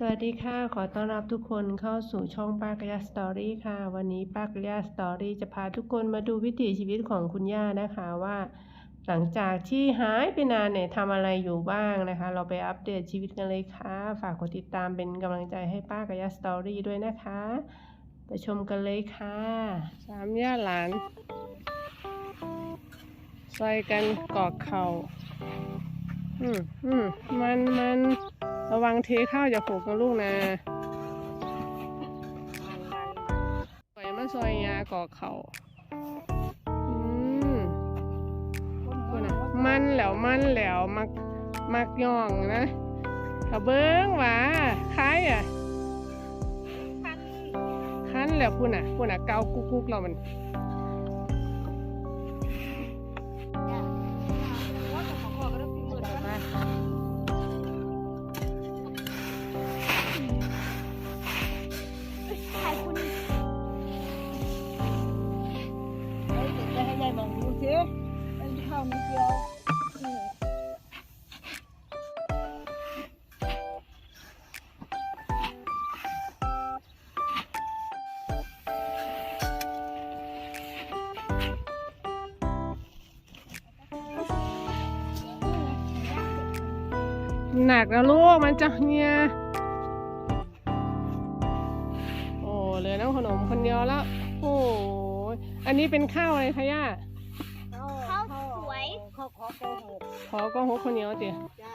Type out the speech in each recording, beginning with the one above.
สวัสดีค่ะ ขอต้อนรับทุกคนเข้าสู่ช่องป้ากระยาสตอรี่ค่ะ วันนี้ป้ากระยาสตอรี่จะพาทุกคนมาดูวิถีชีวิตของคุณย่านะคะว่า หลังจากที่หายไปนานเนี่ยทำอะไรอยู่บ้างนะคะ เราไปอัปเดตชีวิตกันเลยค่ะ ฝากกดติดตามเป็นกำลังใจให้ป้ากระยาสตอรี่ด้วยนะคะ ไปชมกันเลยค่ะสามย่าหลานซอยกันกอกเข่าอืมอืมมันมัน ระวังเทข้าวอย่าหกนะลูกนะปล่อยมาซอยยากอกเขาอืมมันแล้วมันแล้วมักมักย่องนะกระเบิ้งว่าคล้ายอะคันแล้วพูดน่ะพูดน่ะเกากุกกุกเรามัน หนักนะลูกมันจะเนี่ยโอ้เหลือน้ำขนมคนเดียวแล้ว โอ้ยอันนี้เป็นข้าวอะไรคะย่าข้าวสวยข้าวขอโกหกขอก็หกข้าวเหนียวเตี๋ยจ้า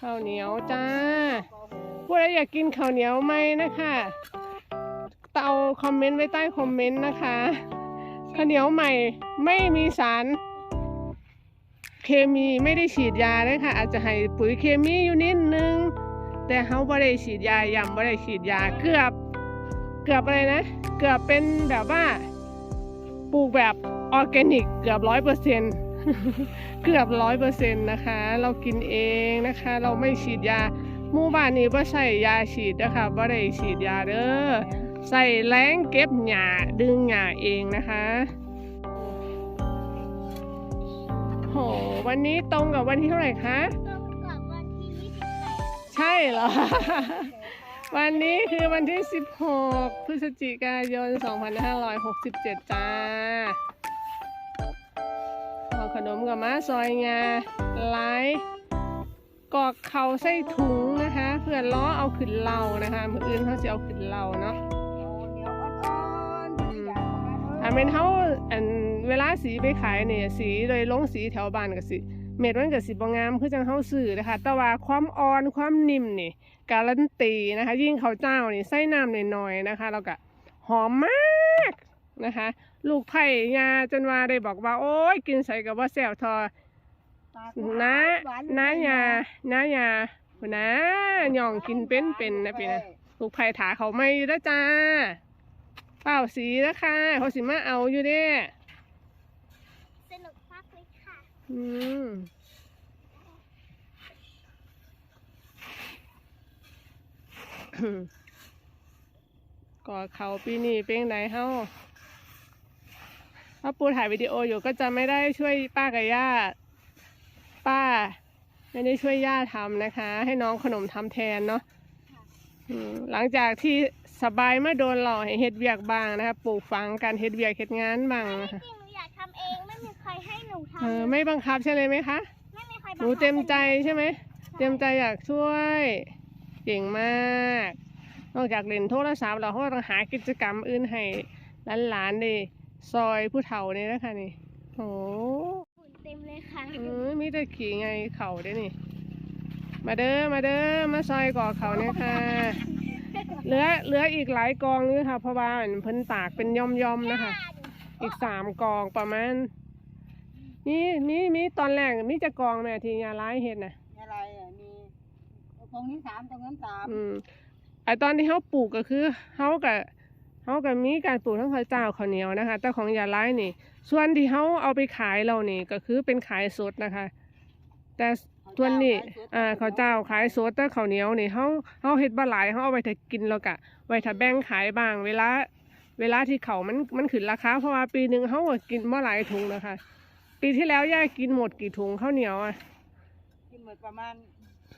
ข้าวเหนียวจ้าโกหกพูดอะไรอยากกินข้าวเหนียวไหมนะคะเตาคอมเมนต์ไว้ใต้คอมเมนต์นะคะข้าวเหนียวใหม่ไม่มีสาร เคมีไม่ได้ฉีดยาเลยค่ะ อาจจะให้ปุ๋ยเคมีอยู่นิดนึง แต่เขาไม่ได้ฉีดยายำไม่ได้ฉีดยาเกือบ เกือบอะไรนะ เกือบเป็นแบบว่าปลูกแบบออร์แกนิกเกือบร้อยเปอร์เซ็นต์เกือบร้อยเปอร์เซ็นต์นะคะ เรากินเองนะคะ เราไม่ฉีดยาหมู่บ้านนี้ว่าใส่ยาฉีดนะคะว่าได้ฉีดยาเด้อใส่แรงเก็บหญ้าดึงหญ้าเองนะคะ ห วันนี้ตรงกับวันที่เท่าไหร่คะ ตรงกับวันที่ยี่สิบแปดใช่เหรอ วันนี้คือวันที่ 16 พฤศจิกายน 2567 จ้าเอาขนมกับมาซอยงาไลฟ์กอกเขาใส่ถุงนะคะ เพื่อล้อเอาขึ้นเหล่านะคะมืออื่นเขาจะเอาขึ้นเหล่าเนาะเดี๋ยวอ่อนๆอยากมาเนถ้าอะเป็นเขาอัน เวลาสีไปขายเนี่ยสีโดยลงสีแถวบ้านก็สิเม็ดมันก็สิบ่งามคือจังเฮาซื้อนะคะแต่ว่าความอ่อนความนิ่มนี่การันตีนะคะ ยิ่งข้าวเจ้านี่ใส่น้ำหน่อยๆนะคะ แล้วก็หอมมากนะคะ ลูกไผ่ยาจนว่าได้บอกว่า โอ้ยกินใส่กับว่าแซ่บทอปากหวนะหวอยู่น้ายาใน้ายาพุ่นนะย่องกินเป็นเป็นนะพี่นะลูกไผ่ถาเขาไม่อยู่แล้วจ้าเปล่าสีแล้วค่ะเขาสิมาเอาอยู่เด้ สนุกมากเลยค่ะ อืมก่อเขาปีนี้เป็นไงเฮ้าถ้าปูถ่ายวิดีโออยู่ก็จะไม่ได้ช่วยป้ากับย่าป้า ไม่ได้ช่วยย่าทำนะคะ ให้น้องขนมทำแทนเนาะหลังจากที่สบายมาโดนหล่อให้เฮ็ดเวียกบ้างนะคะปลูกฝังการเฮ็ดเวียกเฮ็ดงานบางนะคะ นูทำเออไม่บังคับใช่เลยไหมคะ ไม่มีใครหนูเต็มใจใช่ไหม เต็มใจอยากช่วย เก่งมาก นอกจากเล่นโทรศัพท์เราก็ต้องหากิจกรรมอื่นให้หลานๆดิซอยผู้เฒ่านี่นะคะนี่โอ้ฝุ่นเต็มเลยค่ะเออมีแต่ขี่ไงเข่าได้นี่ มาเด้อมาเด้อมาซอยก่อเขาเนี่ยค่ะเหลือเหลืออีกหลายกองนี่ค่ะเพราะว่าเพิ่นตากเป็นย่อมๆนะคะ อีกสามกองประมาณ มีมีมีตอนแรกมีจะกองแม่ที่ยาร้ายเห็ดนะอะไรอะมีตรงนี้สามตรงนั้นสามอืมไอตอนที่เขาปลูกก็คือเขากับเขากับมีการปลูกทั้งข้าวเจ้าข้าวเหนียวนะคะ แต่ของยาร้ายนี่ ส่วนที่เขาเอาไปขายเรานี่ก็คือเป็นขายสดนะคะ แต่ส่วนนี้อ่าข้าวเจ้าขายสดแต่ข้าวเหนียวนี่เขาเขาเฮ็ดบ่หลายเขาเอาไปถ้ากินแล้วกะไว้ถ้าแบ่งขายบ้าง เวลา เวลาที่เขามันมันขึ้นราคาเพราะว่าปีหนึ่งเขาก็กินบ่หลายถุงนะคะ ปีที่แล้วย่ากินหมดกี่ถุงข้าวเหนียวอะกินหมดประมาณ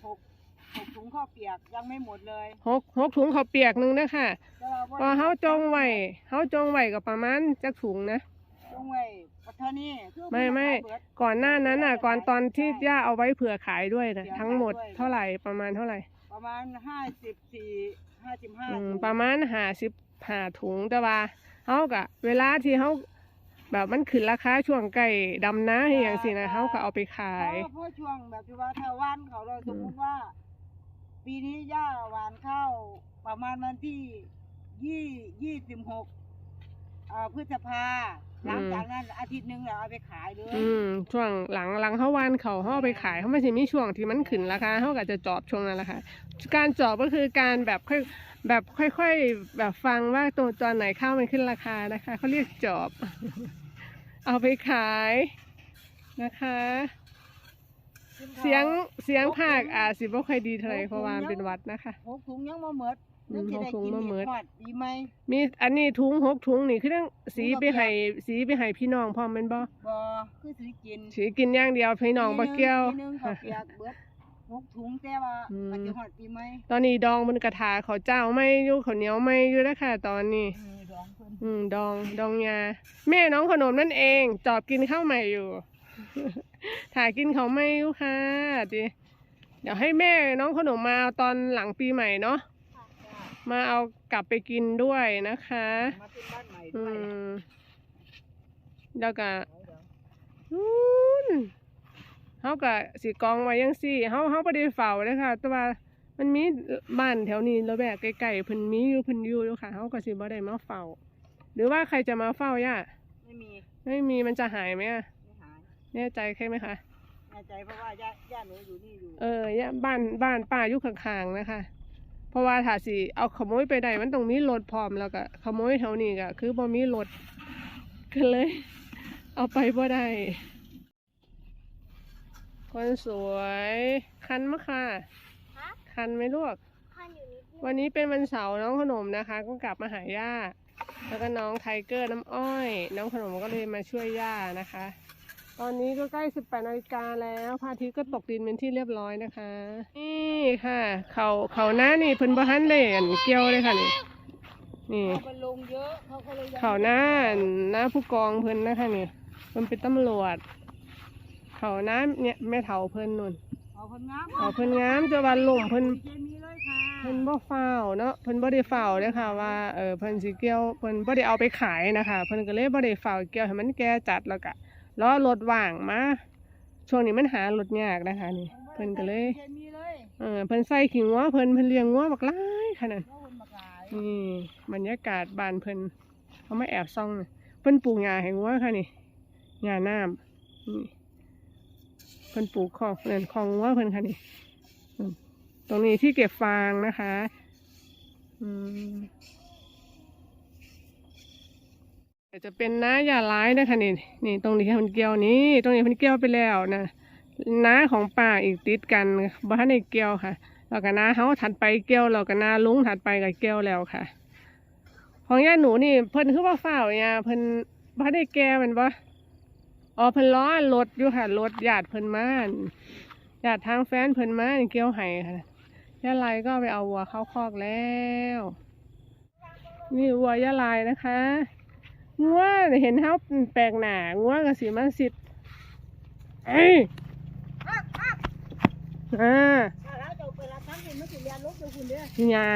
หกหกถุงข้าวเปียกยังไม่หมดเลยหกหกถุงข้าวเปียกหนึงนะคะแต่ว่าบ่พอเฮาจงไว้เฮาจงไว้ก็ประมาณจักถุงนะจงไว้ปัเท่านี้คือไม่ไม่เบิดก่อนหน้านั้นน่ะ ก่อนตอนที่ใช่ย่าเอาไว้เผื่อขายด้วยนะเผื่อขายทั้งหมดด้วยเท่าไหร่ประมาณเท่าไหร่ ประมาณห้าสิบสี่ห้าสิบห้าอืมประมาณห้าสิบห้าถุงแต่ว่าเฮากะเวลาที่เฮา แบบมันขึ้นราคาช่วงใกล้ดำนาอหย่างสินะเฮาก็เอาไปขายเพราะช่วงแบบที่ว่าถ้าว่านเขาเราสมมติว่า ปีนี้ย่าหวานข้าวประมาณวันที่ยี่ยี่สิบหกอ่าพฤษภาหลังจากนั้นอาทิตย์หนึ่งเราเอาไปขายเลยอืมช่วงหลังหลังเฮาวานเขาเฮาเอาไปขายเฮาไม่ใช่มีช่วงที่มันขึ้นราคาเฮาก็จะจอบช่วงนั้นแหละค่ะการจอบก็คือการแบบค่อยแบบค่อย ๆ แบบฟังว่าตัวตอนไหนข้าวมันขึ้นราคานะคะเขาเรียกจอบ เอาไปขายนะคะ เสียงเสียงภาคอาจสิบ่ค่อยดีเท่าไหร่เพราะว่ามันเป็นหวัดนะคะ หกถุงยังมาเมดอืมยังจะได้หกถุงกินบ่หมเห็ดดทอดดีไหมมีอันนี้ถุงหกถุงนี่คือต้องสีถุงไปกับให้สีไปให้พี่น้องพร้อมแม่นบ่บ่คือสิกินสีกินอย่างเดียวพี่น้องบ่เกี่ยว ปีหนึงข้าวเปียกเบิดหกถุงแต่ว่าอืมอาจจะหอดปีไหมตอนนี้ดองบนกระทาเขาวเจ้าไม่อยู่ข้าวเหนียวไม่อยู่แล้วค่ะตอนนี้เออด องเพิ่นอืมดองดองยาแม่น้องขนมนั่นเอง จอบกินข้าวใหม่อยู่ ถ่ายกินเขาวไม่อยู่ค่ะดิเดี๋ยวให้แม่น้องขนมมาเอาตอนหลังปีใหม่เนาะจ้ามาเอากลับไปกินด้วยนะคะ มาขึ้นบ้านใหม่อืด้วยมแล้วก็เดี๋ยวนู่นเฮาก็สิกองไว้ยังซี่เฮาเฮาบ่ได้เฝ้าเด้อค่ะ แต่ว่า มันมีบ้านแถวนี้แล้วแบบใกล้ๆเพิ่นมีอยู่เพิ่นอยู่อยู่ค่ะเฮาก็สิบ่ได้มาเฝ้า หรือว่าใครจะมาเฝ้าย่าไม่มีไม่มีมันจะหายไหมอะไม่หายแน่ใจใช่ไหมคะแน่ใจเพราะว่าย่าย่าหนูอยู่นี่อยู่เออย่าบ้านบ้านป้าอยู่ข้างๆนะคะ เพราะว่าถ้าสิเอาขโมยไปได้มันต้องมีรถพร้อมแล้วก็ขโมยแถวนี้ก็คือบ่มีรถก็เลย เอาไปบ่ได้คนสวยคันมะค่ะฮะ คันไหมลูกพันอยู่นิดนึงวันนี้เป็นวันเสาร์น้องขนมนะคะ ก็กลับมาหาย่า แล้วก็น้องไทเกอร์น้ำอ้อย น้องขนมก็เลยมาช่วยย่านะคะ ตอนนี้ก็ใกล้ 18นาฬิกาแล้วพระอาทิตย์ก็ตกดินเป็นที่เรียบร้อยนะคะ นี่ค่ะ เขาเขาหน้านี่เพิ่นบ่ทันเลยอันเกี่ยวเลยค่ะนี่นี่เขาไปลงเยอะเขาก็เลยยังเขาหน้าหน้าผู้กองเพิ่นนะคะนี่เพิ่นเป็นตำรวจ เขาหน้าเนี่ยแม่เฒ่าเพิ่นนุ่น เขาเพิ่นงามเขาเพิ่นงามจะวันล่มเพิ่นเคมีเลยค่ะเพิ่นบ่ฝ้าวเนาะเพิ่นบ่ได้ฝ้าวเด้อค่ะว่าเออเพิ่นสิเกี่ยวเพิ่นบ่ได้เอาไปขายนะคะเพิ่นก็เลยบ่ได้ฝ้าวเกี่ยวให้มันแก่จัดแล้วก็รอรถว่างมาช่วงนี้มันหารถยากนะคะ นี่เพิ่นก็เลยเคมีเลยเออเพิ่นใส่ขิงงัวเพิ่นเพิ่นเลี้ยงงัวบักหลายขนาดเพราะคนมากหลายนี่บรรยากาศบ้านเพิ่นเขามาแอบซ่องน่ะเพิ่นปลูกหญ้าให้งัวค่ะนี่หญ้าน้ำนี่ เพิ่นปลูกคอกเพิ่นของงัวเพิ่นค่ะนี่ตรงนี้ที่เก็บฟางนะคะอืมจะเป็นน้าหญ้าร้ายนะคะนี่นี่ตรงนี้มันเกี่ยวนี้ตรงนี้มันเกี่ยวไปแล้วนะน้าของป่าอีกติดกันบ้านในเกี่ยวค่ะแล้วก็น้าเฮาถัดไปเกี่ยวแล้วก็น้าลุงถัดไปก็เกี่ยวแล้วค่ะ ของย่าหนูนี่เพิ่นคือว่าฝ้าวเนี่ยเพิ่นบ่ได้แก่แมันบ่ อ๋อเพิ่นล้อรถอยู่ค่ะรถญาติเพิ่นมาอั่นญาติทางแฟนเพิ่นมาอั่นเกี่ยวไห้ค่ะย่าลายก็ไปเอาวัวเข้าคอกแล้ว นี่วัวย่าลายนะคะงัวเห็นเฮาแปลกหน้างัวก็สิมาสิทธิ์เอ้ยอ่าถ้าเราจะไปรับทั้งคุณไม่ติดเรียนลบเดี๋ยวคุณเด้อนี่ยา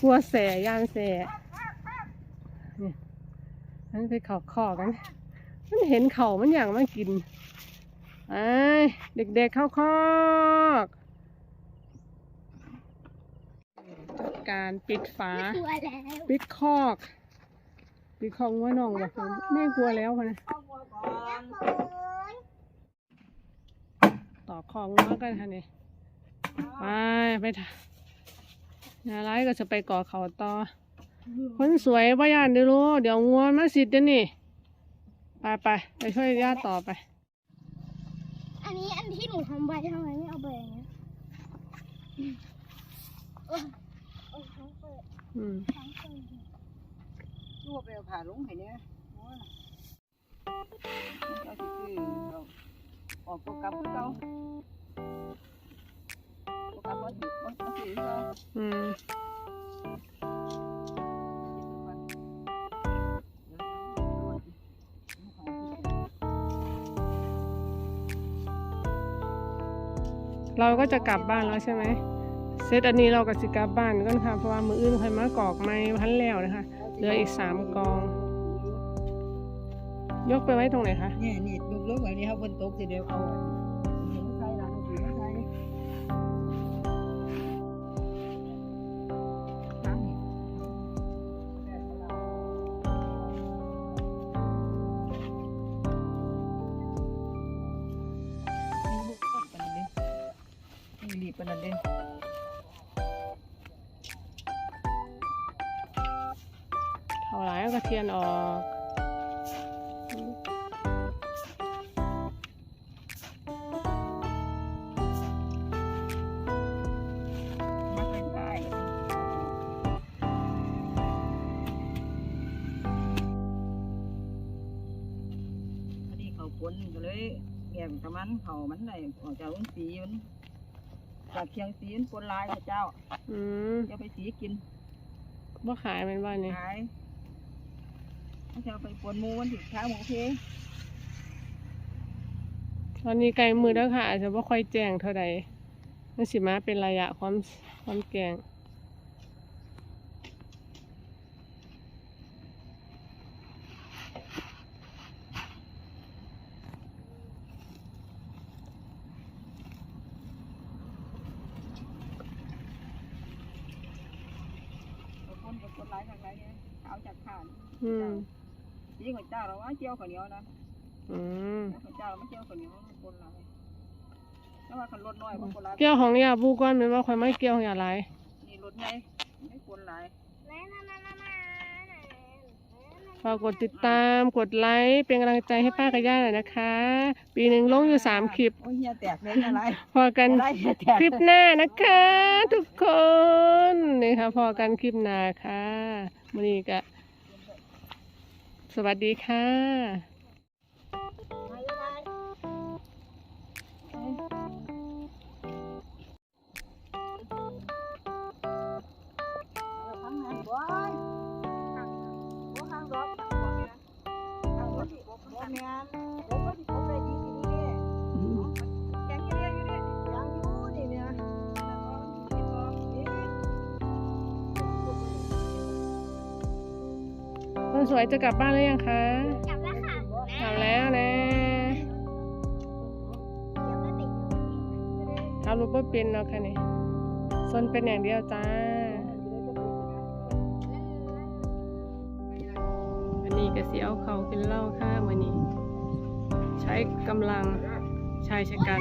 กลัวแสย่านแสนี่นั่นไปขอขอกัน มันเห็นเขามันอย่างมากินไอ้ยเด็กๆเข้าคอกจัดการปิดฝา ไม่กลัวแล้วปิดคอก ปิดคอกว่าน้องบอกผมแม่กลัวแล้วพะนะเอาวัวก่อนต่อคอกงัวกันค่ะนี่ไปไปถ่ายอย่าไรก็จะไปก่อเขาต่อ คนสวยป้ายานเดี๋ยวรู้ เดี๋ยวงัวมาสิเดี๋ยวนี่ ไปไปไปช่วยย่าต่อไป อันนี้อันที่หนูทำไว้ทำไมไม่เอาไปอย่างเงี้ยเออเออทั้งเปิดอืมทั้งเปิดรวบไปเอาผ่าลงให้เนี่ยโอ้ยเราสิซื้อเราออกตัวกลับคือเราตัวกลับมาถึงมาถึงก็อืม เราก็จะกลับบ้านแล้วใช่ไหมเซตอันนี้เราก็สิกลับบ้านกันค่ะ เพราะว่ามืออื่นใครมากอกไม้พันแล้วนะคะ เหลืออีกสามกอง ยกไปไว้ตรงไหนคะ เนี่ยนี่ลูกลูกแบบนี้เขาบนโต๊ะสิเดียวเอา กระเทียนออกมาใส่ได้อันนี้เขาปนก็เลยแยกตะมันเขามันได้ออกจากสีมันจากเคียงสีมันปนลายพระเจ้าอืมอย่าไปสีกินว่าขายเป็นว่านี่ขายถ้า จะเอาไปปนหมูมันถึงข้าวหมูเพตอนนี้ไก่มือแล้วค่ะ อาจจะว่าค่อยแจ้งเท่าใดมันสิมาเป็นระยะความความแกงปนกับปนลายทางไรเนี่ยเอาจากข้าวอืม สีของเจ้าเราว่าเจียวข้าวเหนียวนะอืมของเจ้าเราไม่เจียวข้าวเหนียวมันปนลายแต่ว่าคันรถน้อยมันปนลายเกี่ยวของยาบูก้อนเป็นว่าค่อยไม่เกี่ยวของยาหลายนี่รถใหญ่ไม่ปนลายฝากกดติดตามกดไลค์เป็นกำลังใจให้ป้ากับย่าหน่อยนะคะ ปีหนึ่งลงอยู่สามคลิปโอ้ยเฮียแตกเลยอะไรพอกันอะไรเฮียแตกคลิปหน้านะคะ ทุกคนนี่ค่ะพอกันคลิปหน้าค่ะวันนี้ก็ สวัสดีค่ะข้างในบ้านข้างรถข้างรถที่บ่แม่ สวยจะกลับบ้านแล้วยังคะกลับแล้วค่ะกลับแล้วนะเดี๋ยวก็ติดทำรูปเปอร์เป็นเนาะค่ะนี่ซนเป็นอย่างเดียวจ้าวันนี้ก็เสียเอาเขาเป็นเหล่าค่ะวันนี้ ใช้กำลังชายชะกัน